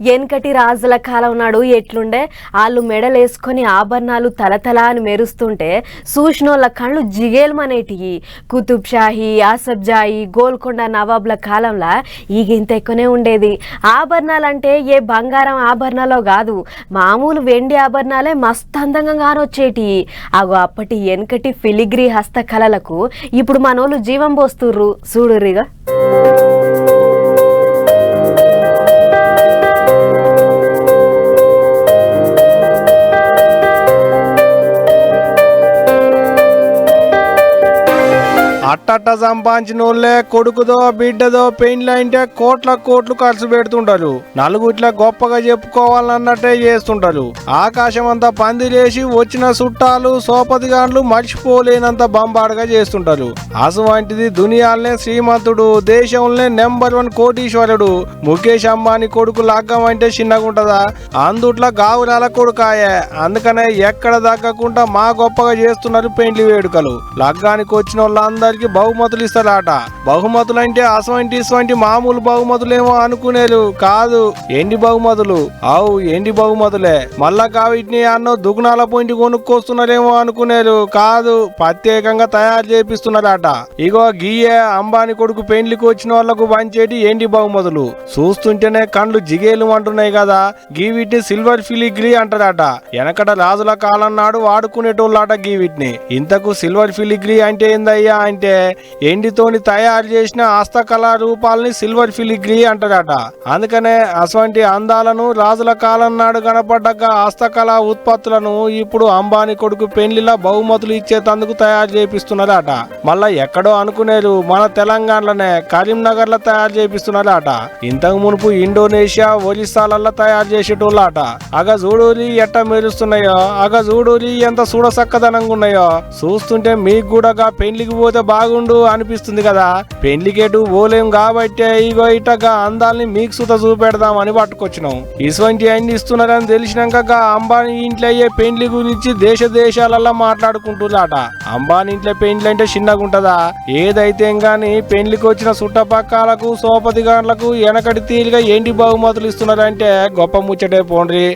ఎనకటి రాజుల కాలం నాడు ఎట్లుండే? వాళ్ళు మెడలేసుకొని ఆభరణాలు తలతల అని మెరుస్తుంటే చూసినోళ్ళ కళ్ళు జిగేల్మనేటివి కుతుబ్ షాహీ ఆసఫ్ జాహీ గోల్కొండ నవాబ్ల కాలంలో ఈగ ఇంత ఎక్కువనే ఉండేది. ఆభరణాలంటే ఏ బంగారం ఆభరణాలో కాదు మామూలు వెండి ఆభరణాలే మస్తు అందంగా కానొచ్చేటి అగో అప్పటి వెనకటి ఫిలిగ్రీ హస్తకళలకు ఇప్పుడు మనోళ్ళు జీవం పోస్తుర్రు. చూడురిగా అట్టట్ట సంపాదించిన వాళ్ళే కొడుకుదో బిడ్డదో పెండ్లు అంటే కోట్ల కోట్లు ఖర్చు పెడుతుంటారు. నలుగుట్లా గొప్పగా చెప్పుకోవాలన్నట్టే చేస్తుంటారు. ఆకాశం అంతా పందిరేసి వచ్చిన చుట్టాలు సోపతిగాన్లు మర్చిపోలేనంత బంబాడుగా చేస్తుంటారు. అసువంటిది దునియాలనే శ్రీమంతుడు దేశంలోనే నెంబర్ వన్ కోటీశ్వరుడు. ముఖేష్ అంబానీ కొడుకు లగ్గం అంటే చిన్నగుంటదా? అందుట్లో గావురాల కొడుకాయే. అందుకనే ఎక్కడ తగ్గకుండా మా గొప్పగా చేస్తున్నారు పెండ్లి వేడుకలు. లగ్గానికి వచ్చిన వారికి బహుమతులు ఇస్తారట. బహుమతులు అంటే అసవంటి ఇటువంటి మామూలు బహుమతులేమో అనుకునేరు కాదు. ఎండి బహుమతులు? అవు ఎండి బహుమతులే? మళ్ళా కావిటిని అన్నో దుగుణాల పొంటి కొనుక్కొస్తున్నారేమో అనుకునేరు కాదు. ప్రత్యేకంగా తయారు చేపిస్తున్నారట. ఇగో గీయే అంబానీ కొడుకు పెండ్లికి వచ్చిన వాళ్ళకు పంచేటి ఎండి బహుమతులు? చూస్తుంటేనే కండ్లు జిగేలు అంటున్నాయి కదా. గీవిటిని సిల్వర్ ఫిలిగ్రీ అంటారట. వెనకట రాజుల కాలం నాడు వాడుకునేటోళ్ళట గీవిటిని. ఇంతకు సిల్వర్ ఫిలిగ్రీ అంటే ఏందయ్యా అంటే ఎండితోని తయారు చేసిన హస్తకళా రూపాలని సిల్వర్ ఫిలిగ్రీ అంటారట అందుకనే అటువంటి అందాలను రాజుల కాలం నాడు కనపడ్డాక హస్తకళా ఉత్పత్తులను ఇప్పుడు అంబానీ కొడుకు పెళ్ళిలా బహుమతులు ఇచ్చేతందుకు తయారు చేపిస్తున్నారట మళ్ళా ఎక్కడో అనుకునేరు మన తెలంగాణలోనే కరీంనగర్లో తయారు చేపిస్తున్నారట ఇంతకు మునుపు ఇండోనేషియా ఒరిస్సాలలో తయారు చేసేటోళ్ళట. అగ చూడూరి ఎట్ట మెరుస్తున్నాయో అగ చూడూరి ఎంత చూడసక్కదనంగా ఉన్నాయో చూస్తుంటే మీకు కూడా పెళ్ళికి పోతే బాగుండు అనిపిస్తుంది కదా. పెండ్లికేటు ఓలేం కాబట్టి ఇగో ఇటగా అందాల్ని మీకు సుత చూపెడదామని పట్టుకొచ్చినాం. ఇటువంటి అన్ని ఇస్తున్నారని తెలిసినాక అంబానీ ఇంట్లో అయ్యే పెండ్లి గురించి దేశ దేశాలలో మాట్లాడుకుంటుందాట అంబానీ ఇంట్లో పెండ్లు అంటే చిన్నగా ఉంటదా ఏదైతే గాని పెండ్లికి వచ్చిన చుట్టపక్కలకు సోపతిగాన్లకు వెనకటి తీరుగా ఏంటి బహుమతులు ఇస్తున్నారంటే గొప్ప ముచ్చటే పోండ్రి.